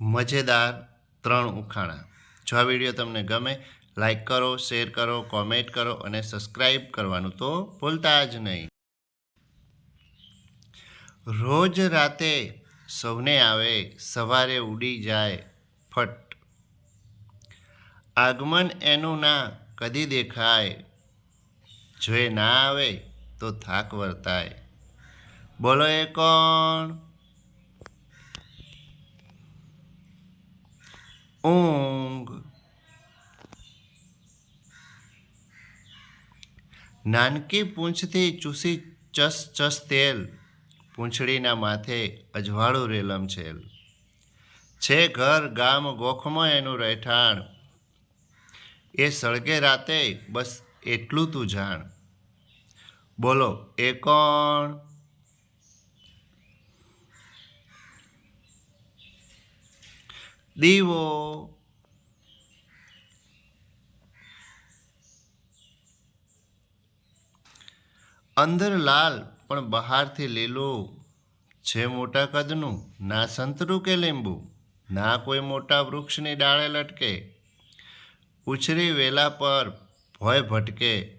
મજેદાર ત્રણ ઉખાણા. જો આ વીડિયો તમને ગમે, લાઈક કરો, શેર કરો, કોમેન્ટ કરો અને સબસ્ક્રાઈબ કરવાનું તો ભૂલતા જ નહીં. રોજ રાતે સૌને આવે, સવારે ઉડી જાય, ફટ. આગમન એનું ના કદી દેખાય. જો એ ના આવે તો થાક વર્તાય. બોલો એ કોણ? નાનકી પૂંછથી ચૂસી ચસ ચસ તેલ, પૂંછડીના માથે અજવાળું રેલમ છેલ. છે ઘર ગામ ગોખમાં એનું રહેઠાણ. એ સળગે રાતે બસ એટલું તું જાણ. બોલો, એ કોણ? દીવો અંદર લાલ, પણ બહારથી લીલું. છે મોટા કદનું, ના સંતરું કે લીંબુ? ના કોઈ મોટા વૃક્ષની ડાળે લટકે. ઉછરી વેલા પર ભય ભટકે.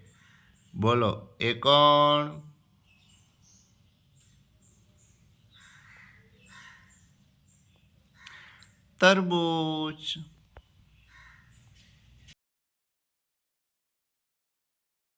બોલો, એ કોણ? તરબૂચ.